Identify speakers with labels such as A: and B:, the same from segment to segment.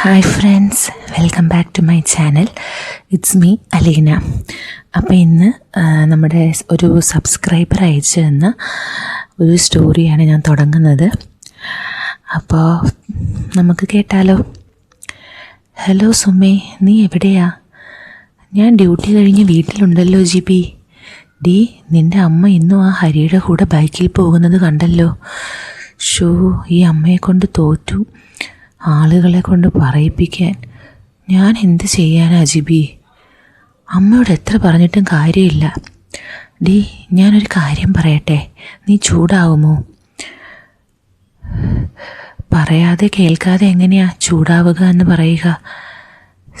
A: Hi friends welcome back to my channel it's me Aleena അപ്പോൾ ഇന്ന് നമ്മുടെ ഒരു സബ്സ്ക്രൈബർ അയച്ചു തന്ന ഒരു സ്റ്റോറിയാണ് ഞാൻ തുടങ്ങുന്നത്. അപ്പോൾ നമുക്ക് കേട്ടാലോ? ഹലോ സുമേ നീ എവിടെയാ? ഞാൻ ഡ്യൂട്ടി കഴിഞ്ഞ് വീട്ടിലുണ്ടല്ലോ ജി പി ഡി നിന്റെ അമ്മ ഇന്നും ആ ഹരിയുടെ കൂടെ ബൈക്കിൽ പോകുന്നത് കണ്ടല്ലോ. ഷോ ഈ അമ്മയെ കൊണ്ട് തോറ്റു. ആളുകളെ കൊണ്ട് പറയിപ്പിക്കാൻ ഞാൻ എന്ത് ചെയ്യാനാ ജിബി? അമ്മയോട് എത്ര പറഞ്ഞിട്ടും കാര്യമില്ല. ഡി ഞാനൊരു കാര്യം പറയട്ടെ? നീ ചൂടാവുമോ? പറയാതെ കേൾക്കാതെ എങ്ങനെയാ ചൂടാവുക എന്ന് പറയുക?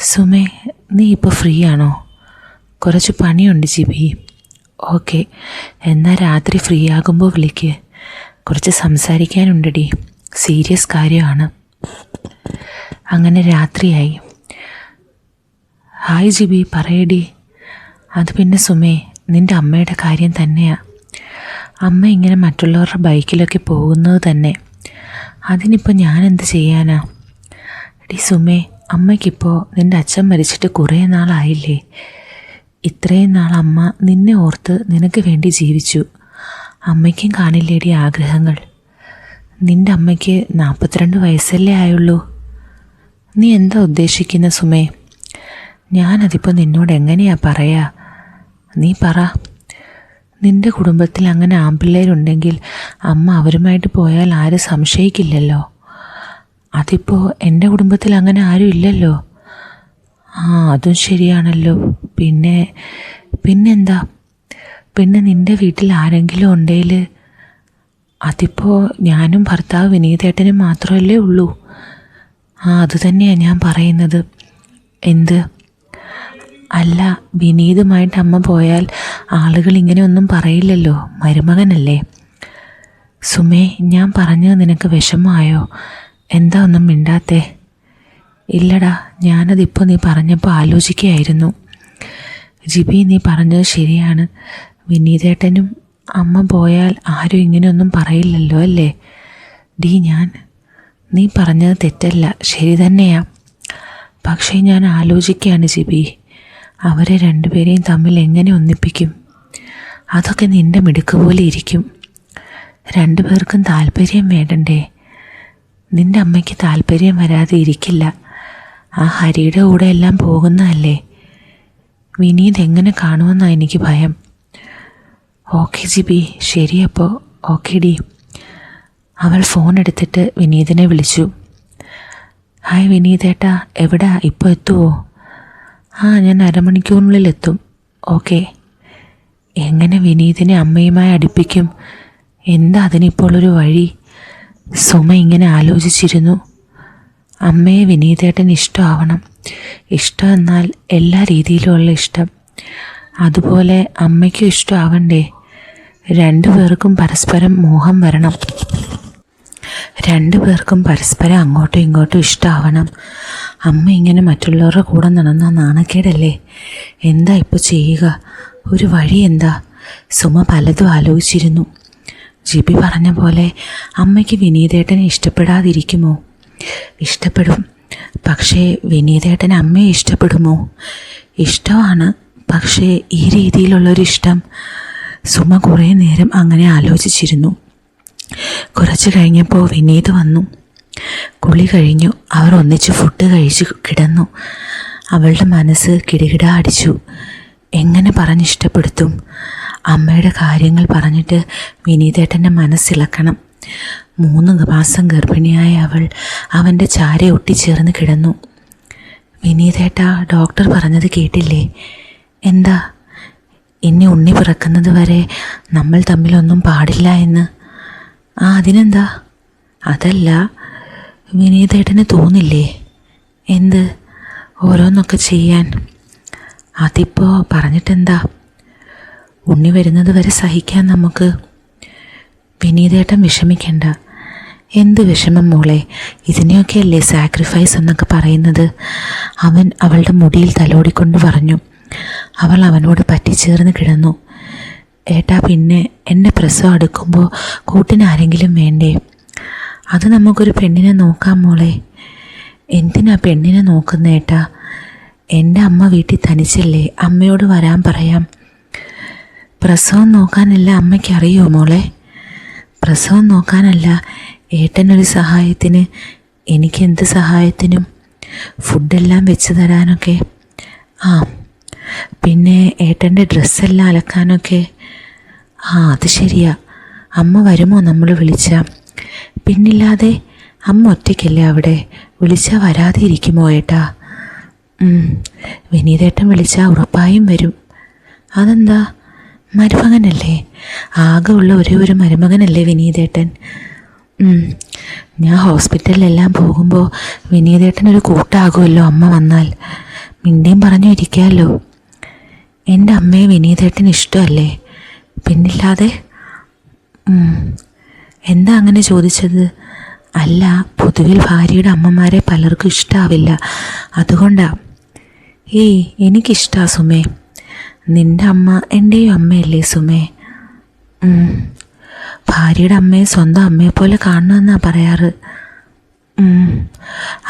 A: സുമേ നീ ഇപ്പോൾ ഫ്രീ ആണോ കുറച്ച് പണിയുണ്ട് ജിബി. ഓക്കെ എന്നാൽ രാത്രി ഫ്രീ ആകുമ്പോൾ വിളിക്ക്. കുറച്ച് സംസാരിക്കാനുണ്ടടി സീരിയസ് കാര്യമാണ്. അങ്ങനെ രാത്രിയായി. ഹായ് ജിബി പറയടി. അത് പിന്നെ സുമേ നിന്റെ അമ്മയുടെ കാര്യം തന്നെയാ. അമ്മ ഇങ്ങനെ മറ്റുള്ളവരുടെ ബൈക്കിലൊക്കെ പോകുന്നത് തന്നെ. അതിനിപ്പോൾ ഞാൻ ചെയ്യാനാ? എടി സുമേ അമ്മയ്ക്കിപ്പോൾ നിന്റെ അച്ഛൻ മരിച്ചിട്ട് കുറേ നാളായില്ലേ? ഇത്രയും നാൾ അമ്മ നിന്നെ ഓർത്ത് നിനക്ക് വേണ്ടി ജീവിച്ചു. അമ്മയ്ക്കും കാണില്ലേടി ആഗ്രഹങ്ങൾ. നിന്റെ അമ്മയ്ക്ക് നാൽപ്പത്തിരണ്ട് വയസ്സല്ലേ ആയുള്ളൂ. നീ എന്താ ഉദ്ദേശിക്കുന്ന സുമേ? ഞാനതിപ്പോൾ നിന്നോട് എങ്ങനെയാ പറയാ? നീ പറ. നിന്റെ കുടുംബത്തിൽ അങ്ങനെ ആമ്പിള്ളേരുണ്ടെങ്കിൽ അമ്മ അവരുമായിട്ട് പോയാൽ ആരും സംശയിക്കില്ലല്ലോ. അതിപ്പോൾ എന്റെ കുടുംബത്തിൽ അങ്ങനെ ആരും ഇല്ലല്ലോ. ആ അതും ശരിയാണല്ലോ. പിന്നെ പിന്നെന്താ? പിന്നെ നിന്റെ വീട്ടിൽ ആരെങ്കിലും ഉണ്ടെങ്കിൽ അതിപ്പോൾ ഞാനും ഭർത്താവ് വിനീതേട്ടനും മാത്രമല്ലേ ഉള്ളൂ. ആ അതുതന്നെയാണ് ഞാൻ പറയുന്നത്. എന്ത്? അല്ല വിനീതുമായിട്ട് അമ്മ പോയാൽ ആളുകൾ ഇങ്ങനെ ഒന്നും പറയില്ലല്ലോ. മരുമകനല്ലേ. സുമേ ഞാൻ പറഞ്ഞത് നിനക്ക് വിഷമമായോ? എന്താ ഒന്നും മിണ്ടാത്തേ? ഇല്ലടാ ഞാനതിപ്പോൾ നീ പറഞ്ഞപ്പോൾ ആലോചിക്കുകയായിരുന്നു. ജിബി നീ പറഞ്ഞത് ശരിയാണ്. വിനീതേട്ടനും അമ്മ പോയാൽ ആരും ഇങ്ങനെയൊന്നും പറയില്ലല്ലോ അല്ലേ? ഡി ഞാൻ നീ പറഞ്ഞത് തെറ്റല്ല ശരി തന്നെയാ. പക്ഷേ ഞാൻ ആലോചിക്കുകയാണ് ജിബി അവരെ രണ്ടുപേരെയും തമ്മിൽ എങ്ങനെ ഒന്നിപ്പിക്കും? അതൊക്കെ നിന്റെ മിടുക്ക് പോലെ ഇരിക്കും. രണ്ടുപേർക്കും താല്പര്യം വേണ്ടണ്ടേ? നിന്റെ അമ്മയ്ക്ക് താല്പര്യം വരാതെ ഇരിക്കില്ല. ആ ഹരിയുടെ കൂടെ എല്ലാം പോകുന്നതല്ലേ? വിനീത് എങ്ങനെ കാണുമെന്നാണ് എനിക്ക് ഭയം. ഓക്കെ ജിബി ശരിയപ്പോൾ ഓക്കെ ഡി അവൾ ഫോൺ എടുത്തിട്ട് വിനീതിനെ വിളിച്ചു. ഹായ് വിനീതേട്ടാ എവിടാ? ഇപ്പോൾ എത്തുമോ ആ ഞാൻ അരമണിക്കൂറിനുള്ളിൽ എത്തും ഓക്കെ. എങ്ങനെ വിനീതിനെ അമ്മയുമായി അടുപ്പിക്കും? എന്താ അതിനിപ്പോൾ ഒരു വഴി? സുമ ഇങ്ങനെ ആലോചിച്ചിരുന്നു. അമ്മയെ വിനീതേട്ടന് ഇഷ്ടമാവണം. ഇഷ്ടം എന്നാൽ എല്ലാ രീതിയിലുമുള്ള ഇഷ്ടം. അതുപോലെ അമ്മയ്ക്കും ഇഷ്ടമാവണ്ടേ? രണ്ടുപേർക്കും പരസ്പരം മോഹം വരണം. രണ്ടു പേർക്കും പരസ്പരം അങ്ങോട്ടും ഇങ്ങോട്ടും ഇഷ്ടമാവണം അമ്മ ഇങ്ങനെ മറ്റുള്ളവരുടെ കൂടെ നടന്ന നാണക്കേടല്ലേ? എന്താ ഇപ്പോൾ ചെയ്യുക? ഒരു വഴി എന്താ? സുമ പലതും ആലോചിച്ചിരുന്നു. ജിബി പറഞ്ഞ പോലെ അമ്മയ്ക്ക് വിനീതേട്ടനെ ഇഷ്ടപ്പെടാതിരിക്കുമോ? ഇഷ്ടപ്പെടും. പക്ഷേ വിനീതേട്ടൻ അമ്മയെ ഇഷ്ടപ്പെടുമോ? ഇഷ്ടമാണ്. പക്ഷേ ഈ രീതിയിലുള്ളൊരു ഇഷ്ടം സുമ കുറേ നേരം അങ്ങനെ ആലോചിച്ചിരുന്നു. കുറച്ച് കഴിഞ്ഞപ്പോൾ വിനീത് വന്നു. കുളി കഴിഞ്ഞു. അവർ ഒന്നിച്ച് ഫുഡ് കഴിച്ച് കിടന്നു. അവളുടെ മനസ്സ് കിടകിട അടിച്ചു. എങ്ങനെ പറഞ്ഞിഷ്ടപ്പെടുത്തും അമ്മയുടെ കാര്യങ്ങൾ പറഞ്ഞിട്ട് വിനീതേട്ടന്റെ മനസ്സിളക്കണം മൂന്ന് മാസം ഗർഭിണിയായ അവൾ അവന്റെ ചാര ഒട്ടിച്ചേർന്ന് കിടന്നു. വിനീതേട്ട ഡോക്ടർ പറഞ്ഞത് കേട്ടില്ലേ? എന്താ? ഇനി ഉണ്ണി പിറക്കുന്നത് വരെ നമ്മൾ തമ്മിലൊന്നും പാടില്ല എന്ന്. ആ അതിനെന്താ? അതല്ല വിനീതേട്ടന് തോന്നില്ലേ? എന്ത്? ഓരോന്നൊക്കെ ചെയ്യാൻ. അതിപ്പോൾ പറഞ്ഞിട്ടെന്താ? ഉണ്ണി വരുന്നത് വരെ സഹിക്കാൻ നമുക്ക്. വിനീതേട്ടൻ വിഷമിക്കണ്ട. എന്ത് വിഷമം മോളെ? ഇതിനെയൊക്കെയല്ലേ സാക്രിഫൈസ് എന്നൊക്കെ പറയുന്നത്? അവൻ അവളുടെ മുടിയിൽ തലോടിക്കൊണ്ട് പറഞ്ഞു. അവൾ അവനോട് പറ്റിച്ചേർന്ന് കിടന്നു. ഏട്ടാ പിന്നെ എന്നെ പ്രസവം അടുക്കുമ്പോൾ കൂട്ടിന് ആരെങ്കിലും വേണ്ടേ? അത് നമുക്കൊരു പെണ്ണിനെ നോക്കാം മോളെ. എന്തിനാ പെണ്ണിനെ നോക്കുന്ന ഏട്ടാ? എന്റെ അമ്മ വീട്ടിൽ തനിച്ചല്ലേ അമ്മയോട് വരാൻ പറയാം. പ്രസവം നോക്കാനല്ല അമ്മയ്ക്ക് അറിയോ മോളെ? പ്രസവം നോക്കാനല്ല ഏട്ടനൊരു സഹായത്തിന് എനിക്ക് എന്ത് സഹായത്തിനും? ഫുഡെല്ലാം വെച്ച് തരാനൊക്കെ. ആ പിന്നെ ഏട്ടന്റെ ഡ്രസ്സെല്ലാം അലക്കാനൊക്കെ. ആ അത് ശരിയാ. അമ്മ വരുമോ? നമ്മൾ വിളിച്ചാൽ പിന്നില്ലാതെ അമ്മ ഒറ്റയ്ക്കല്ലേ അവിടെ? വിളിച്ചാൽ വരാതെ ഇരിക്കുമോ ഏട്ടാ വിനീതേട്ടൻ വിളിച്ചാൽ ഉറപ്പായും വരും. അതെന്താ? മരുമകനല്ലേ? ആകെ ഉള്ള ഒരേ ഒരു മരുമകനല്ലേ വിനീതേട്ടൻ? ഞാൻ ഹോസ്പിറ്റലിലെല്ലാം പോകുമ്പോൾ വിനീതേട്ടൻ വിനീതേട്ടനൊരു കൂട്ടാകുമല്ലോ അമ്മ വന്നാൽ. മിണ്ടിയും പറഞ്ഞു ഇരിക്കാമല്ലോ. എന്റെ അമ്മയെ വിനീതേട്ടൻ ഇഷ്ടമല്ലേ? പിന്നില്ലാതെ എന്താ അങ്ങനെ ചോദിച്ചത്? അല്ല പൊതുവിൽ ഭാര്യയുടെ അമ്മമാരെ പലർക്കും ഇഷ്ടാവില്ല. അതുകൊണ്ടാ. ഏയ് എനിക്കിഷ്ടാ സുമേ. നിന്റെ അമ്മ എന്റെയും അമ്മയല്ലേ സുമേ? ഭാര്യയുടെ അമ്മയെ സ്വന്തം അമ്മയെ പോലെ കാണണമെന്നാ പറയാറ്.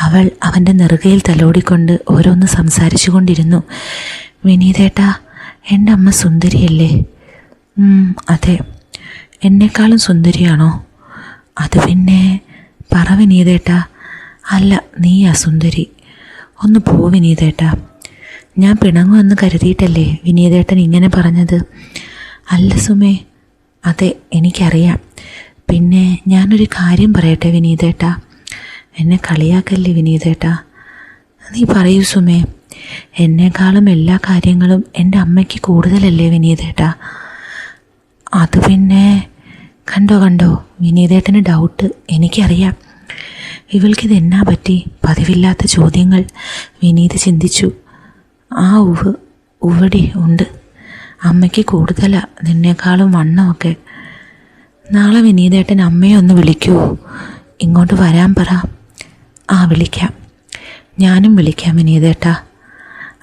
A: അവൾ അവന്റെ നെറുകയിൽ തലോടിക്കൊണ്ട് ഓരോന്ന് സംസാരിച്ചു കൊണ്ടിരുന്നു വിനീതേട്ടാ എന്റെ അമ്മ സുന്ദരിയല്ലേ? അതെ. എന്നെക്കാളും സുന്ദരിയാണോ? അത് പിന്നെ പറ വിനീതേട്ടാ. അല്ല നീയാ സുന്ദരി. ഒന്ന് പോ വിനീതേട്ടാ. ഞാൻ പിണങ്ങുമെന്ന് കരുതിയിട്ടല്ലേ വിനീതേട്ടൻ ഇങ്ങനെ പറഞ്ഞത്? അല്ല സുമേ അതെ എനിക്കറിയാം. പിന്നെ ഞാനൊരു കാര്യം പറയട്ടെ വിനീതേട്ടാ. എന്നെ കളിയാക്കല്ലേ വിനീതേട്ടാ? നീ പറയൂ സുമേ. എന്നെക്കാളും എല്ലാ കാര്യങ്ങളും എന്റെ അമ്മയ്ക്ക് കൂടുതലല്ലേ വിനീതേട്ടാ? അത് പിന്നെ കണ്ടോ കണ്ടോ? വിനീതേട്ടന് ഡൗട്ട് എനിക്കറിയാം. ഇവൾക്കിത് എന്നാ പറ്റി? പതിവില്ലാത്ത ചോദ്യങ്ങൾ വിനീത് ചിന്തിച്ചു. ആ ഉവ് ഉവടി ഉണ്ട്. അമ്മയ്ക്ക് കൂടുതലാണ് നിന്നേക്കാളും വണ്ണമൊക്കെ. നാളെ വിനീതേട്ടൻ അമ്മയെ ഒന്ന് വിളിക്കൂ. ഇങ്ങോട്ട് വരാൻ പറ. ആ വിളിക്കാം. ഞാനും വിളിക്കാം വിനീതേട്ടാ.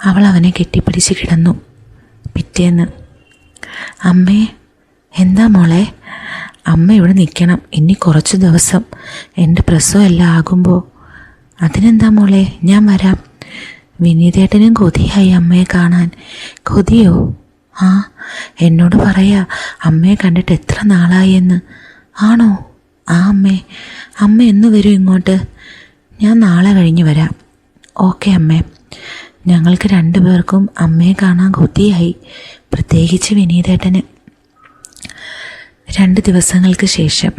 A: അവൾ അവനെ കെട്ടിപ്പിടിച്ച് കിടന്നു. പിറ്റേന്ന് അമ്മേ എന്താ മോളെ? അമ്മ ഇവിടെ നിൽക്കണം. ഇനി കുറച്ച് ദിവസം എന്റെ പ്രസവം എല്ലാം ആകുമ്പോൾ അതിനെന്താ മോളെ? ഞാൻ വരാം. വിനീതേട്ടനും കൊതിയായി അമ്മയെ കാണാൻ. കൊതിയോ? ആ എന്നോട് പറയാ അമ്മയെ കണ്ടിട്ട് എത്ര നാളായി എന്ന്. ആണോ? ആ അമ്മേ. അമ്മ എന്ന് വരും ഇങ്ങോട്ട്. ഞാൻ നാളെ കഴിഞ്ഞ് വരാം. ഓക്കെ അമ്മേ. ഞങ്ങൾക്ക് രണ്ടുപേർക്കും അമ്മയെ കാണാൻ കൊതിയായി. പ്രത്യേകിച്ച് വിനീതേട്ടന്. രണ്ട് ദിവസങ്ങൾക്ക് ശേഷം.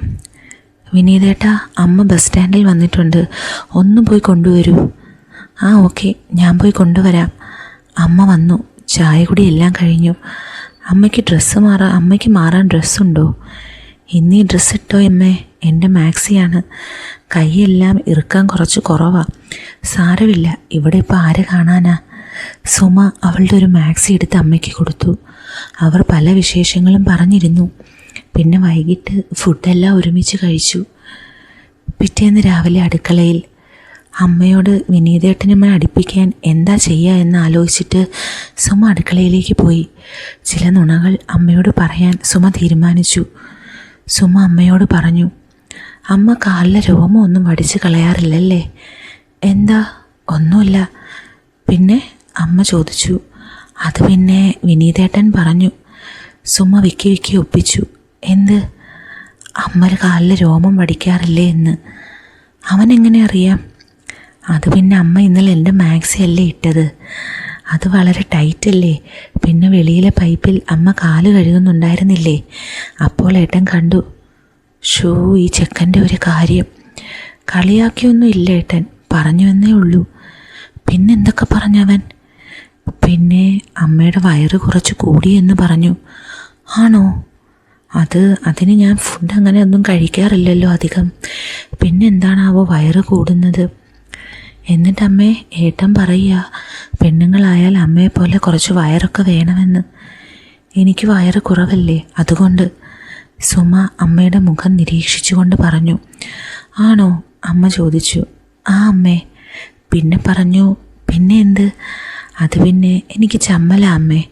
A: വിനീതേട്ട അമ്മ ബസ് സ്റ്റാൻഡിൽ വന്നിട്ടുണ്ട്. ഒന്ന് പോയി കൊണ്ടുവരൂ. ആ ഓക്കെ. ഞാൻ പോയി കൊണ്ടുവരാം. അമ്മ വന്നു. ചായ കുടി എല്ലാം കഴിഞ്ഞു. അമ്മയ്ക്ക് ഡ്രസ്സ് മാറാൻ അമ്മയ്ക്ക് മാറാൻ ഡ്രസ്സുണ്ടോ? ഇന്നീ ഡ്രസ്സ് ഇട്ടോ അമ്മേ? എന്റെ മാക്സിയാണ്. കൈയെല്ലാം ഇറുക്കാൻ കുറച്ച് കുറവാണ് സാരമില്ല ഇവിടെ ഇപ്പോൾ ആര് കാണാനാ? സുമ അവളുടെ ഒരു മാക്സി എടുത്ത് അമ്മയ്ക്ക് കൊടുത്തു. അവർ പല വിശേഷങ്ങളും പറഞ്ഞിരുന്നു. പിന്നെ വൈകിട്ട് ഫുഡെല്ലാം ഒരുമിച്ച് കഴിച്ചു. പിറ്റേന്ന് രാവിലെ അടുക്കളയിൽ. അമ്മയോട് വിനീതേട്ടനുമായി അടുപ്പിക്കാൻ എന്താ ചെയ്യുക എന്ന് ആലോചിച്ചിട്ട് സുമ അടുക്കളയിലേക്ക് പോയി. ചില നുണകൾ അമ്മയോട് പറയാൻ സുമ തീരുമാനിച്ചു. സുമ അമ്മയോട് പറഞ്ഞു അമ്മ കാലിലെ രോമം ഒന്നും വടിച്ച് കളയാറില്ലല്ലേ? എന്താ? ഒന്നുമില്ല. പിന്നെ അമ്മ ചോദിച്ചു. അത് പിന്നെ വിനീതേട്ടൻ പറഞ്ഞു. സുമ വിക്കി വിക്കി ഒപ്പിച്ചു. എന്ത്? അമ്മ കാലിലെ രോമം വടിക്കാറില്ലേ എന്ന്. അവൻ എങ്ങനെ അറിയാം? അത് പിന്നെ അമ്മ ഇന്നലെ എന്റെ മാക്സി അല്ലേ ഇട്ടത്? അത് വളരെ ടൈറ്റ് അല്ലേ? പിന്നെ വെളിയിലെ പൈപ്പിൽ അമ്മ കാൽ കഴുകുന്നുണ്ടായിരുന്നില്ലേ? അപ്പോൾ ഏട്ടൻ കണ്ടു. ഷൂ ഈ ചെക്കന്റെ ഒരു കാര്യം. കളിയാക്കിയൊന്നും ഇല്ല ഏട്ടൻ. പറഞ്ഞു എന്നേ ഉള്ളൂ. പിന്നെ എന്തൊക്കെ പറഞ്ഞവൻ? പിന്നെ അമ്മയുടെ വയറ് കുറച്ച് കൂടി എന്ന് പറഞ്ഞു. ആണോ? അത് അതിന് ഞാൻ ഫുഡ് അങ്ങനെ ഒന്നും കഴിക്കാറില്ലല്ലോ അധികം. പിന്നെ എന്താണാവോ വയറ് കൂടുന്നത്? എന്നിട്ടമ്മേ ഏട്ടൻ പറയുക പെണ്ണുങ്ങളായാൽ അമ്മയെ പോലെ കുറച്ച് വയറൊക്കെ വേണമെന്ന്. എനിക്ക് വയറ് കുറവല്ലേ അതുകൊണ്ട്. സുമ അമ്മയുടെ മുഖം നിരീക്ഷിച്ചുകൊണ്ട് പറഞ്ഞു ആണോ? അമ്മ ചോദിച്ചു. ആ അമ്മേ. പിന്നെ പറഞ്ഞു പിന്നെ എന്ത്? അത് പിന്നെ എനിക്ക് ചമ്മല അമ്മേ.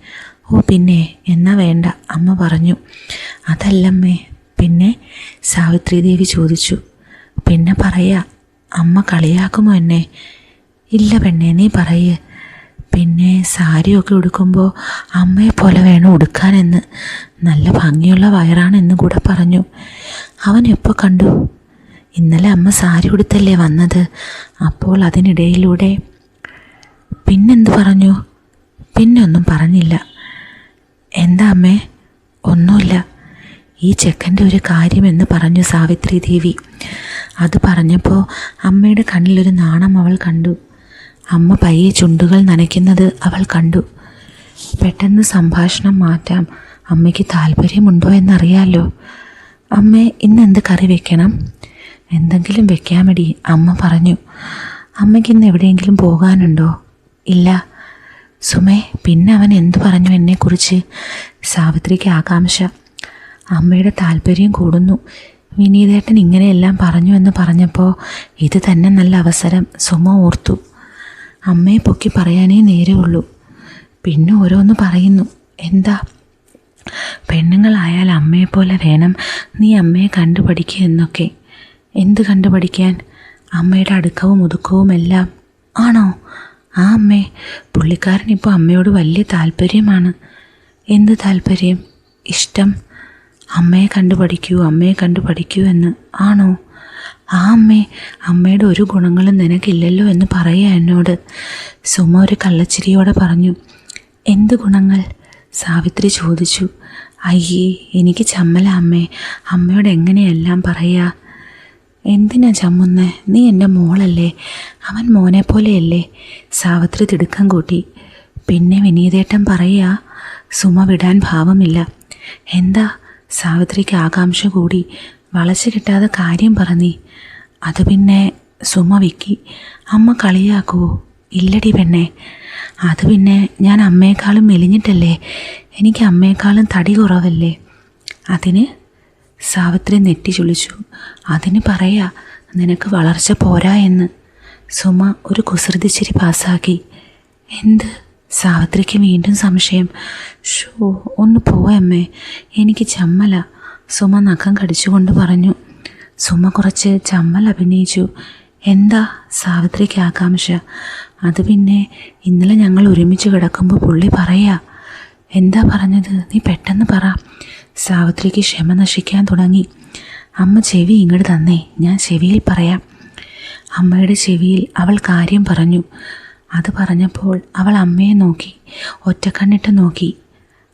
A: ഓ പിന്നെ എന്നാ വേണ്ട അമ്മ പറഞ്ഞു. അതല്ലമ്മേ. പിന്നെ? സാവിത്രി ദേവി ചോദിച്ചു. പിന്നെ പറയാ അമ്മ കളിയാക്കുമോ എന്നെ? ഇല്ല പെണ്ണേ നീ പറയേ. പിന്നെ സാരിയൊക്കെ ഉടുക്കുമ്പോൾ അമ്മയെ പോലെ വേണം ഉടുക്കാനെന്ന്. നല്ല ഭംഗിയുള്ള വയറാണെന്ന് കൂടെ പറഞ്ഞു. അവൻ എപ്പോൾ കണ്ടു? ഇന്നലെ അമ്മ സാരി ഉടുത്തല്ലേ വന്നത്? അപ്പോൾ അതിനിടയിലൂടെ പിന്നെന്ത് പറഞ്ഞു? പിന്നെ ഒന്നും പറഞ്ഞില്ല. എന്താ അമ്മേ? ഒന്നുമില്ല. ഈ ചെക്കന്റെ ഒരു കാര്യമെന്ന് പറഞ്ഞു സാവിത്രി ദേവി. അത് പറഞ്ഞപ്പോൾ അമ്മയുടെ കണ്ണിലൊരു നാണം അവൾ കണ്ടു. അമ്മ പയ്യെ ചുണ്ടുകൾ നനയ്ക്കുന്നത് അവൾ കണ്ടു. പെട്ടെന്ന് സംഭാഷണം മാറ്റാം. അമ്മയ്ക്ക് താല്പര്യമുണ്ടോ എന്നറിയാലോ. അമ്മേ ഇന്ന് എന്ത് കറി വെക്കണം? എന്തെങ്കിലും വെക്കാമടി അമ്മ പറഞ്ഞു. അമ്മയ്ക്ക് ഇന്ന് എവിടെയെങ്കിലും പോകാനുണ്ടോ? ഇല്ല. സുമേ പിന്നെ അവൻ എന്തു പറഞ്ഞു എന്നെക്കുറിച്ച്? സാവിത്രിക്ക് ആകാംക്ഷ. അമ്മയുടെ താല്പര്യം കൂടുന്നു. വിനീതേട്ടൻ ഇങ്ങനെയെല്ലാം പറഞ്ഞു എന്ന് പറഞ്ഞപ്പോൾ ഇത് തന്നെ നല്ല അവസരം. സുമ ഓർത്തു. അമ്മയെ പൊക്കി പറയാനേ നേരമുള്ളൂ. പിന്നെ ഓരോന്ന് പറയുന്നു. എന്താ? പെണ്ണുങ്ങളായാൽ അമ്മയെപ്പോലെ വേണം നീ അമ്മയെ കണ്ടുപഠിക്കുക എന്നൊക്കെ. എന്ത് കണ്ടുപഠിക്കാൻ? അമ്മയുടെ അടുക്കവും ഒതുക്കവും എല്ലാം. ആണോ? ആ അമ്മേ പുള്ളിക്കാരൻ ഇപ്പോൾ അമ്മയോട് വലിയ താല്പര്യമാണ്. എന്ത് താല്പര്യം? ഇഷ്ടം. അമ്മയെ കണ്ടു പഠിക്കൂ അമ്മയെ കണ്ടു പഠിക്കൂ എന്ന്. ആണോ? ആ അമ്മേ അമ്മയുടെ ഒരു ഗുണങ്ങളും നിനക്കില്ലല്ലോ എന്ന് പറയുക എന്നോട്. സുമ ഒരു കള്ളച്ചിരിയോടെ പറഞ്ഞു എന്ത് ഗുണങ്ങൾ? സാവിത്രി ചോദിച്ചു അയ്യേ എനിക്ക് ചമ്മല അമ്മേ. അമ്മയോട് എങ്ങനെയെല്ലാം പറയാ? എന്തിനാ ചമ്മുന്നേ? നീ എന്റെ മോളല്ലേ. അവൻ മോനെ പോലെയല്ലേ. സാവിത്രി തിടുക്കം കൂട്ടി പിന്നെ വിനീതേട്ടൻ പറയുക സുമ വിടാൻ ഭാവമില്ല. എന്താ? സാവിത്രിക്ക് ആകാംക്ഷ കൂടി വളച്ചു കിട്ടാതെ കാര്യം പറഞ്ഞി. അത് പിന്നെ സുമ വിക്കി. അമ്മ കളിയാക്കുവോ ഇല്ലടി പെണ്ണെ. അത് പിന്നെ ഞാൻ അമ്മയെക്കാളും മെലിഞ്ഞിട്ടല്ലേ? എനിക്ക് അമ്മയെക്കാളും തടി കുറവല്ലേ? അതിന് സാവിത്രി നെറ്റി ചുളിച്ചു. അതിന് പറയാ നിനക്ക് വളർച്ച പോരാ എന്ന്. സുമ ഒരു കുസൃതിച്ചിരി പാസ്സാക്കി. എന്ത്? സാവിത്രിക്ക് വീണ്ടും സംശയം? ഷോ ഒന്ന് പോയമ്മേ എനിക്ക് ചമ്മല. സുമ നഖം കടിച്ചുകൊണ്ട് പറഞ്ഞു. സുമ കുറച്ച് ചമ്മൽ അഭിനയിച്ചു. എന്താ സാവിത്രിക്ക് ആകാംക്ഷ? അത് പിന്നെ ഇന്നലെ ഞങ്ങൾ ഒരുമിച്ച് കിടക്കുമ്പോൾ പുള്ളി പറയാ. എന്താ പറഞ്ഞത്? നീ പെട്ടെന്ന് പറ. സാവിത്രിക്ക് ക്ഷമ നശിക്കാൻ തുടങ്ങി. അമ്മ ചെവി ഇങ്ങോട്ട് തന്നേ. ഞാൻ ചെവിയിൽ പറയാം. അമ്മയുടെ ചെവിയിൽ അവൾ കാര്യം പറഞ്ഞു. അത് പറഞ്ഞപ്പോൾ അവൾ അമ്മയെ നോക്കി. ഒറ്റക്കണ്ണിട്ട് നോക്കി.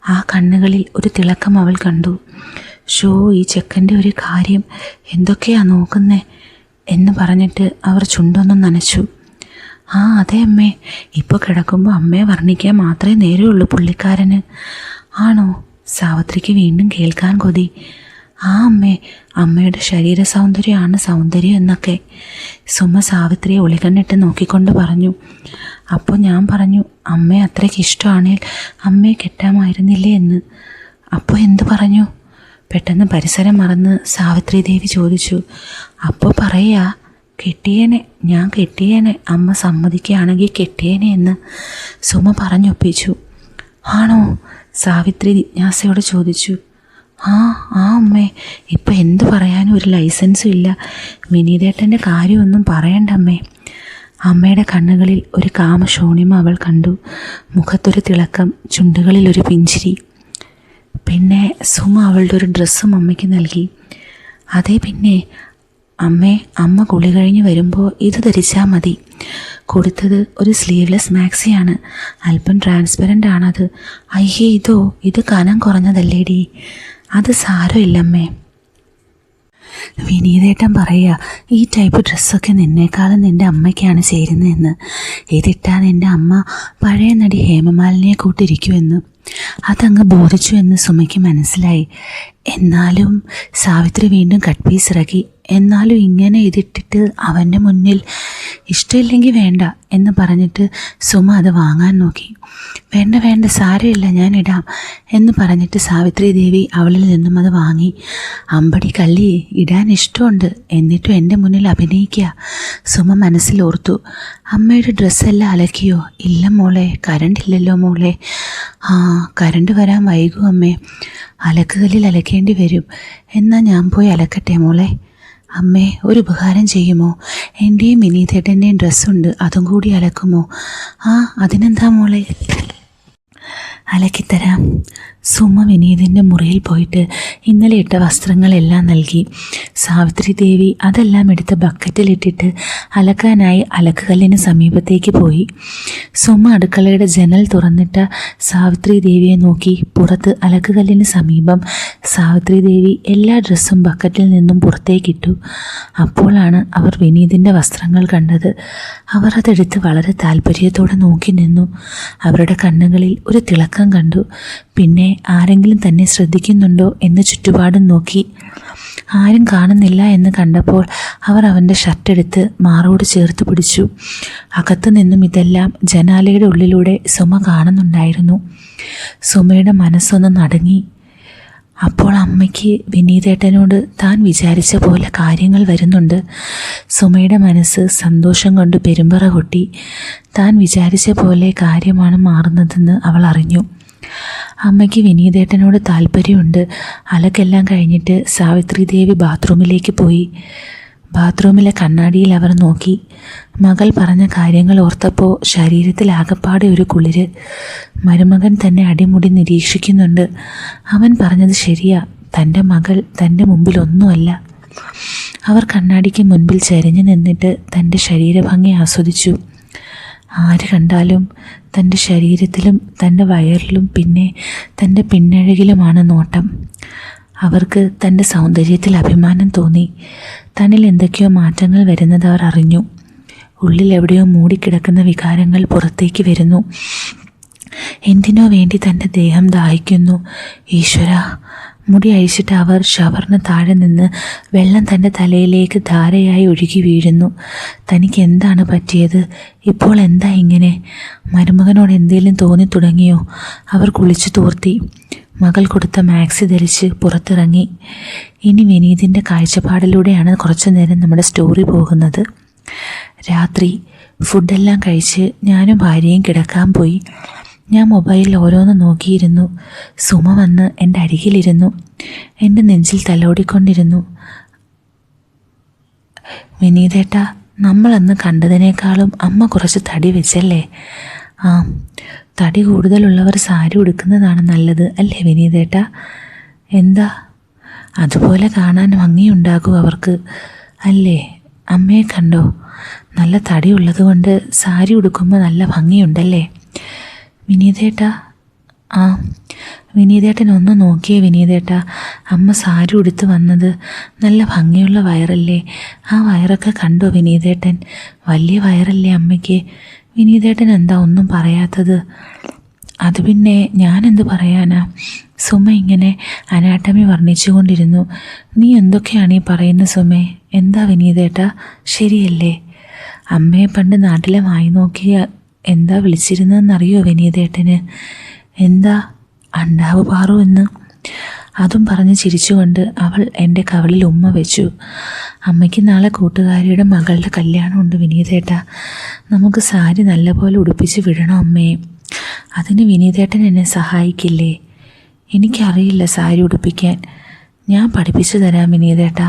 A: ആ കണ്ണുകളിൽ ഒരു തിളക്കം അവൾ കണ്ടു. ഷോ ഈ ചെക്കന്റെ ഒരു കാര്യം എന്തൊക്കെയാ നോക്കുന്നേ എന്ന് പറഞ്ഞിട്ട് അവർ ചുണ്ടൊന്നും നനച്ചു. ആ അതെ അമ്മേ. ഇപ്പോൾ കിടക്കുമ്പോൾ അമ്മയെ വർണിക്കാൻ മാത്രമേ നേരെയുള്ളൂ പുള്ളിക്കാരന്. ആണോ? സാവത്രിക്ക് വീണ്ടും കേൾക്കാൻ കൊതി. ആ അമ്മേ. അമ്മയുടെ ശരീര സൗന്ദര്യമാണ് സൗന്ദര്യം എന്നൊക്കെ. സുമ സാവിത്രിയെ ഒളികണ്ണിട്ട് നോക്കിക്കൊണ്ട് പറഞ്ഞു. അപ്പോൾ ഞാൻ പറഞ്ഞു അമ്മയെ അത്രയ്ക്ക് ഇഷ്ടമാണേൽ അമ്മയെ കെട്ടാമായിരുന്നില്ലേ എന്ന്. അപ്പോൾ എന്തു പറഞ്ഞു? പെട്ടെന്ന് പരിസരം മറന്ന് സാവിത്രി ദേവി ചോദിച്ചു അപ്പോൾ പറയാ കെട്ടിയേനെ ഞാൻ കെട്ടിയേനെ അമ്മ സമ്മതിക്കുകയാണെങ്കിൽ കെട്ടിയേനെ എന്ന്. സുമ പറഞ്ഞൊപ്പിച്ചു. ആണോ? സാവിത്രി ജിജ്ഞാസയോട് ചോദിച്ചു. ആ ആ അമ്മേ ഇപ്പം എന്തു പറയാനും ഒരു ലൈസൻസും ഇല്ല. വിനീതേട്ടന്റെ കാര്യമൊന്നും പറയണ്ട അമ്മേ. അമ്മയുടെ കണ്ണുകളിൽ ഒരു കാമശൂന്യം അവൾ കണ്ടു. മുഖത്തൊരു തിളക്കം ചുണ്ടുകളിൽ ഒരു പിഞ്ചിരി പിന്നെ സുമ അവളുടെ ഒരു ഡ്രസ്സും അമ്മയ്ക്ക് നൽകി. അതേ പിന്നെ അമ്മേ അമ്മ കുളി കഴിഞ്ഞ് വരുമ്പോൾ ഇത് ധരിച്ചാൽ മതി. കൊടുത്തത് ഒരു സ്ലീവ്ലെസ് മാക്സിയാണ് അല്പം ട്രാൻസ്പെറന്റ് ആണത്. അയ്യേ ഇതോ ഇത് കനം കുറഞ്ഞതല്ലേടി. അത് സാരമില്ലമ്മേ. വിനീതേട്ടൻ പറയുക ഈ ടൈപ്പ് ഡ്രസ്സൊക്കെ നിന്നേക്കാളും നിന്റെ അമ്മയ്ക്കാണ് ചേരുന്നതെന്ന്. ഇതിട്ടാൽ എന്റെ അമ്മ പഴയ നടി ഹേമമാലിനിയെ കൂട്ടിരിക്കുമെന്ന് അതങ്ങ് ബോധിച്ചു എന്ന് സുമയ്ക്ക് മനസ്സിലായി. എന്നാലും സാവിത്രി വീണ്ടും കട്ട് പീസ് ഇറക്കി. എന്നാലും ഇങ്ങനെ ഇതിട്ടിട്ട് അവന്റെ മുന്നിൽ ഇഷ്ടമില്ലെങ്കിൽ വേണ്ട എന്ന് പറഞ്ഞിട്ട് സുമ അത് വാങ്ങാൻ നോക്കി. വേണ്ട വേണ്ട സാരമില്ല ഞാൻ ഇടാം എന്ന് പറഞ്ഞിട്ട് സാവിത്രി ദേവി അവളിൽ നിന്നും അത് വാങ്ങി. അമ്പടി കള്ളി ഇടാൻ ഇഷ്ടമുണ്ട് എന്നിട്ടും എന്റെ മുന്നിൽ അഭിനയിക്കുക. സുമ മനസ്സിൽ ഓർത്തു അമ്മയുടെ ഡ്രസ്സെല്ലാം അലക്കിയോ? ഇല്ല മോളെ കരണ്ട് ഇല്ലല്ലോ മോളെ. ആ കരണ്ട് വരാൻ വൈകും അമ്മേ. അലക്കുകല്ലിൽ അലക്കേണ്ടി വരും. എന്നാൽ ഞാൻ പോയി അലക്കട്ടെ മോളെ. അമ്മേ ഒരു ഉപകാരം ചെയ്യുമോ? എന്റെയും വിനീതേട്ടന്റെയും ഡ്രസ്സുണ്ട് അതും കൂടി അലക്കുമോ? ആ അതിനെന്താ മോളെ? അലക്കിത്തരാം. സുമ വിനീതിന്റെ മുറിയിൽ പോയിട്ട് ഇന്നലെ ഇട്ട വസ്ത്രങ്ങളെല്ലാം നൽകി. സാവിത്രി ദേവി അതെല്ലാം എടുത്ത് ബക്കറ്റിലിട്ടിട്ട് അലക്കാനായി അലക്കുകല്ലിന് സമീപത്തേക്ക് പോയി. സുമ അടുക്കളയുടെ ജനൽ തുറന്നിട്ട സാവിത്രി ദേവിയെ നോക്കി പുറത്ത് അലക്കുകല്ലിന് സമീപം സാവിത്രി ദേവി എല്ലാ ഡ്രസ്സും ബക്കറ്റിൽ നിന്നും പുറത്തേക്കിട്ടു. അപ്പോഴാണ് അവർ വിനീതിന്റെ വസ്ത്രങ്ങൾ കണ്ടത്. അവർ അതെടുത്ത് വളരെ താല്പര്യത്തോടെ നോക്കി നിന്നു. അവരുടെ കണ്ണുകളിൽ ഒരു തിളക്കം കണ്ടു. പിന്നെ ആരെങ്കിലും തന്നെ ശ്രദ്ധിക്കുന്നുണ്ടോ എന്ന് ചുറ്റുപാടും നോക്കി. ആരും കാണുന്നില്ല എന്ന് കണ്ടപ്പോൾ അവർ അവന്റെ ഷർട്ടെടുത്ത് മാറോട് ചേർത്ത് പിടിച്ചു. അകത്തു നിന്നും ഇതെല്ലാം ജനാലയുടെ ഉള്ളിലൂടെ സുമ കാണുന്നുണ്ടായിരുന്നു. സുമയുടെ മനസ്സൊന്ന് നടങ്ങി. അപ്പോൾ അമ്മയ്ക്ക് വിനീതേട്ടനോട് താൻ വിചാരിച്ച പോലെ കാര്യങ്ങൾ വരുന്നുണ്ട്. സുമയുടെ മനസ്സ് സന്തോഷം കൊണ്ട് പെരുമ്പറ കൊട്ടി. താൻ വിചാരിച്ച പോലെ കാര്യമാണ് മാറുന്നതെന്ന് അവൾ അറിഞ്ഞു. അമ്മയ്ക്ക് വിനീതേട്ടനോട് താല്പര്യമുണ്ട്. അലക്കെല്ലാം കഴിഞ്ഞിട്ട് സാവിത്രി ദേവി ബാത്റൂമിലേക്ക് പോയി. ബാത്റൂമിലെ കണ്ണാടിയിൽ അവർ നോക്കി. മകൾ പറഞ്ഞ കാര്യങ്ങൾ ഓർത്തപ്പോൾ ശരീരത്തിൽ ആകപ്പാടെ ഒരു കുളിര്. മരുമകൻ തന്നെ അടിമുടി നിരീക്ഷിക്കുന്നുണ്ട്. അവൻ പറഞ്ഞത് ശരിയാ. തന്റെ മകൾ തന്റെ മുമ്പിൽ ഒന്നുമല്ല അവർ കണ്ണാടിക്ക് മുൻപിൽ ചരിഞ്ഞു നിന്നിട്ട് തന്റെ ശരീരഭംഗി ആസ്വദിച്ചു. ആര് കണ്ടാലും തന്റെ ശരീരത്തിലും തന്റെ വയറിലും പിന്നെ തന്റെ പിന്നഴകിലുമാണ് നോട്ടം. അവർക്ക് തന്റെ സൗന്ദര്യത്തിൽ അഭിമാനം തോന്നി. തന്നിൽ എന്തൊക്കെയോ മാറ്റങ്ങൾ വരുന്നത് അവർ അറിഞ്ഞു. ഉള്ളിൽ എവിടെയോ മൂടിക്കിടക്കുന്ന വികാരങ്ങൾ പുറത്തേക്ക് വരുന്നു. എന്തിനോ വേണ്ടി തന്റെ ദേഹം ദാഹിക്കുന്നു. ഈശ്വര മുടി അഴിച്ചിട്ട് അവർ ഷവറിന് താഴെ നിന്ന് വെള്ളം തന്റെ തലയിലേക്ക് ധാരയായി ഒഴുകി വീഴുന്നു. തനിക്ക് എന്താണ് പറ്റിയത്? ഇപ്പോൾ എന്താ ഇങ്ങനെ? മരുമകനോട് എന്തെങ്കിലും തോന്നി തുടങ്ങിയോ? അവർ കുളിച്ചു തോർത്തി. മകൾ കൊടുത്ത മാക്സി ധരിച്ച് പുറത്തിറങ്ങി. ഇനി വിനീതിന്റെ കാഴ്ചപ്പാടിലൂടെയാണ് കുറച്ചു നേരം നമ്മുടെ സ്റ്റോറി പോകുന്നത്. രാത്രി ഫുഡെല്ലാം കഴിച്ച് ഞാനും ഭാര്യയും കിടക്കാൻ പോയി. ഞാൻ മൊബൈലിൽ ഓരോന്ന് നോക്കിയിരുന്നു. സുമ വന്ന് എന്റെ അരികിലിരുന്നു. എന്റെ നെഞ്ചിൽ തലോടിക്കൊണ്ടിരുന്നു. വിനീതേട്ട നമ്മളന്ന് കണ്ടതിനേക്കാളും അമ്മ കുറച്ച് തടി വെച്ചല്ലേ? ആ തടി കൂടുതലുള്ളവർ സാരി ഉടുക്കുന്നതാണ് നല്ലത് അല്ലേ വിനീതേട്ട? എന്താ? അതുപോലെ കാണാൻ ഭംഗിയുണ്ടാകും അവർക്ക് അല്ലേ? അമ്മയെ കണ്ടോ? നല്ല തടി ഉള്ളതുകൊണ്ട് സാരി ഉടുക്കുമ്പോൾ നല്ല ഭംഗിയുണ്ടല്ലേ? വിനീതേട്ട ആ വിനീതേട്ടൻ ഒന്ന് നോക്കിയേ വിനീതേട്ട. അമ്മ സാരി ഉടുത്ത് വന്നത് നല്ല ഭംഗിയുള്ള വയറല്ലേ? ആ വയറൊക്കെ കണ്ടോ വിനീതേട്ടൻ? വലിയ വയറല്ലേ അമ്മയ്ക്ക്? വിനീതേട്ടൻ എന്താ ഒന്നും പറയാത്തത്? അത് പിന്നെ ഞാനെന്ത് പറയാനാ? സുമ ഇങ്ങനെ അനാട്ടമി വർണിച്ചുകൊണ്ടിരുന്നു. നീ എന്തൊക്കെയാണ് ഈ പറയുന്നത് സുമ? എന്താ വിനീതേട്ട? ശരിയല്ലേ? അമ്മയെ പണ്ട് നാട്ടിലെ വായി നോക്കിയ എന്താ വിളിച്ചിരുന്നതെന്നറിയോ വിനീതേട്ടന്? എന്താ അണ്ടാവ് പാറു എന്ന്? അതും പറഞ്ഞ് ചിരിച്ചുകൊണ്ട് അവൾ എന്റെ കവളിൽ ഉമ്മ വെച്ചു. അമ്മയ്ക്ക് നാളെ കൂട്ടുകാരിയുടെ മകളുടെ കല്യാണമുണ്ട് വിനീതേട്ട. നമുക്ക് സാരി നല്ലപോലെ ഉടുപ്പിച്ച് വിടണം അമ്മയെ അതിന് വിനീതേട്ടൻ എന്നെ സഹായിക്കില്ലേ? എനിക്കറിയില്ല സാരി ഉടുപ്പിക്കാൻ. ഞാൻ പഠിപ്പിച്ചു തരാം വിനീതേട്ട.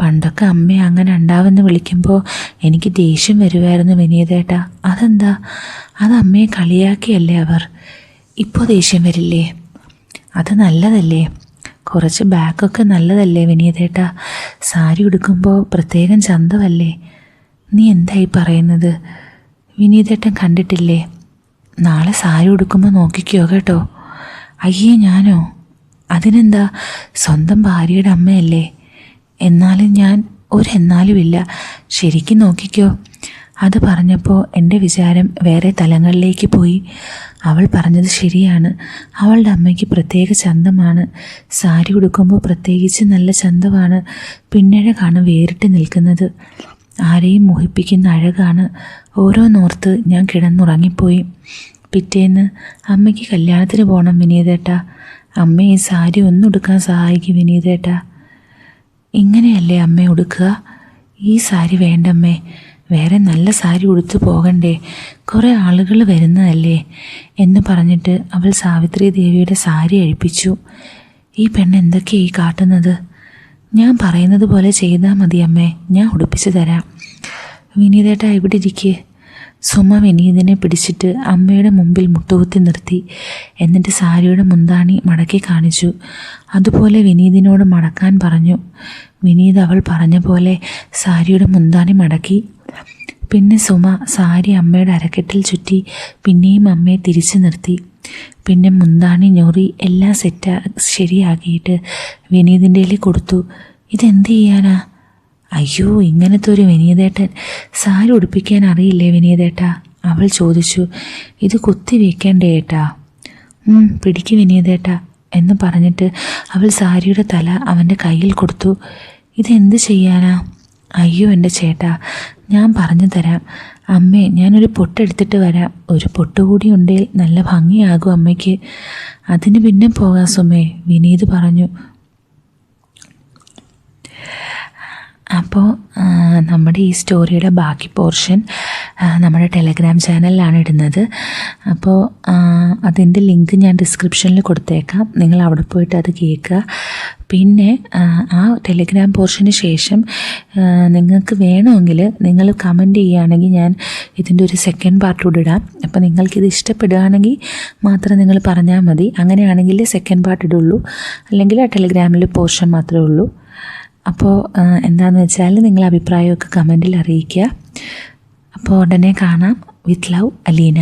A: പണ്ടൊക്കെ അമ്മ അങ്ങനെ ഉണ്ടാവെന്ന് വിളിക്കുമ്പോൾ എനിക്ക് ദേഷ്യം വരുമായിരുന്നു വിനീതേട്ട. അതെന്താ? അത് അമ്മയെ കളിയാക്കിയല്ലേ അവർ? ഇപ്പോൾ ദേഷ്യം വരില്ലേ? അത് നല്ലതല്ലേ? കുറച്ച് ബാക്കൊക്കെ നല്ലതല്ലേ വിനീതേട്ട? സാരി ഉടുക്കുമ്പോൾ പ്രത്യേകം ചന്തമല്ലേ നീ എന്തായി പറയുന്നത്? വിനീതേട്ടൻ കണ്ടിട്ടില്ലേ? നാളെ സാരി ഉടുക്കുമ്പോൾ നോക്കിക്കോ കേട്ടോ. അയ്യേ ഞാനോ? അതിനെന്താ? സ്വന്തം ഭാര്യയുടെ അമ്മയല്ലേ? എന്നാലും ഞാൻ ഒരെന്നാലുമില്ല. ശരിക്കും നോക്കിക്കോ. അത് പറഞ്ഞപ്പോൾ എന്റെ വിചാരം വേറെ തലങ്ങളിലേക്ക് പോയി. അവൾ പറഞ്ഞത് ശരിയാണ്. അവളുടെ അമ്മയ്ക്ക് പ്രത്യേക ചന്തമാണ്. സാരി ഉടുക്കുമ്പോൾ പ്രത്യേകിച്ച് നല്ല ചന്തമാണ്. പിന്നഴകാണ് വേറിട്ട് നിൽക്കുന്നത്. ആരെയും മോഹിപ്പിക്കുന്ന അഴകാണ്. ഓരോന്നോർത്ത് ഞാൻ കിടന്നുറങ്ങിപ്പോയി. പിറ്റേന്ന് അമ്മയ്ക്ക് കല്യാണത്തിന് പോകണം വിനീതേട്ട. അമ്മയെ സാരി ഒന്നും ഉടുക്കാൻ സഹായിക്കും വിനീതേട്ട. ഇങ്ങനെയല്ലേ അമ്മ ഉടുക്കുക? ഈ സാരി വേണ്ടമ്മേ. വേറെ നല്ല സാരി ഉടുത്തു പോകണ്ടേ. കുറേ ആളുകൾ വരുന്നതല്ലേ എന്ന് പറഞ്ഞിട്ട് അവൾ സാവിത്രി ദേവിയുടെ സാരി അഴിപ്പിച്ചു. ഈ പെണ്ണ് എന്തൊക്കെയാ ഈ കാട്ടുന്നത്? ഞാൻ പറയുന്നത് പോലെ ചെയ്താൽ മതി അമ്മേ ഞാൻ ഉടുപ്പിച്ചു തരാം. വിനീതേട്ടാ ഇവിടെ ഇരിക്കേ. സുമ വിനീതിനെ പിടിച്ചിട്ട് അമ്മയുടെ മുമ്പിൽ മുട്ടുകുത്തി നിർത്തി. എന്നിട്ട് സാരിയുടെ മുന്താണി മടക്കി കാണിച്ചു. അതുപോലെ വിനീതിനോട് മടക്കാൻ പറഞ്ഞു. വിനീത് അവൾ പറഞ്ഞ പോലെ സാരിയുടെ മുന്താണി മടക്കി. പിന്നെ സുമ സാരി അമ്മയുടെ അരക്കെട്ടിൽ ചുറ്റി പിന്നെയും അമ്മയെ തിരിച്ചു നിർത്തി. പിന്നെ മുന്താണി ഞൊറി എല്ലാം സെറ്റാ ശരിയാക്കിയിട്ട് വിനീതിന്റെ കൊടുത്തു. ഇതെന്ത് ചെയ്യാനാ? അയ്യോ ഇങ്ങനത്തെ ഒരു വിനീതേട്ടൻ സാരി ഉടുപ്പിക്കാൻ അറിയില്ലേ വിനീതേട്ടാ? അവൾ ചോദിച്ചു ഇത് കുത്തി വെക്കേണ്ടേ ഏട്ടാ? പിടിക്ക് വിനീതേട്ടാ എന്ന് പറഞ്ഞിട്ട് അവൾ സാരിയുടെ തല അവന്റെ കയ്യിൽ കൊടുത്തു. ഇതെന്ത് ചെയ്യാനാ? അയ്യോ എന്റെ ചേട്ടാ ഞാൻ പറഞ്ഞു തരാം. അമ്മേ ഞാനൊരു പൊട്ടെടുത്തിട്ട് വരാം. ഒരു പൊട്ട് കൂടി ഉണ്ടെങ്കിൽ നല്ല ഭംഗിയാകും അമ്മയ്ക്ക്. അതിന് പിന്നെ പോകാം സുമേ വിനീത് പറഞ്ഞു. അപ്പോൾ നമ്മുടെ ഈ സ്റ്റോറിയുടെ ബാക്കി പോർഷൻ നമ്മുടെ ടെലഗ്രാം ചാനലിലാണ് ഇടുന്നത്. അപ്പോൾ അതിന്റെ ലിങ്ക് ഞാൻ ഡിസ്ക്രിപ്ഷനിൽ കൊടുത്തേക്കാം. നിങ്ങൾ അവിടെ പോയിട്ട് അത് കേൾക്കുക. പിന്നെ ആ, ടെലഗ്രാം പോർഷന് ശേഷം നിങ്ങൾക്ക് വേണമെങ്കിൽ നിങ്ങൾ കമന്റ് ചെയ്യുകയാണെങ്കിൽ ഞാൻ ഇതിന്റെ ഒരു സെക്കൻഡ് പാർട്ട് കൂടെ ഇടാം. അപ്പോൾ നിങ്ങൾക്കിത് ഇഷ്ടപ്പെടുകയാണെങ്കിൽ മാത്രം നിങ്ങൾ പറഞ്ഞാൽ മതി. അങ്ങനെയാണെങ്കിൽ സെക്കൻഡ് പാർട്ട് ഇടുള്ളൂ. അല്ലെങ്കിൽ ആ ടെലിഗ്രാമിൽ പോർഷൻ മാത്രമേ ഉള്ളൂ. അപ്പോൾ എന്താണെന്ന് വെച്ചാൽ നിങ്ങൾ അഭിപ്രായമൊക്കെ കമന്റിൽ അറിയിക്കുക. അപ്പോൾ ഉടനെ കാണാം. With love Aleena.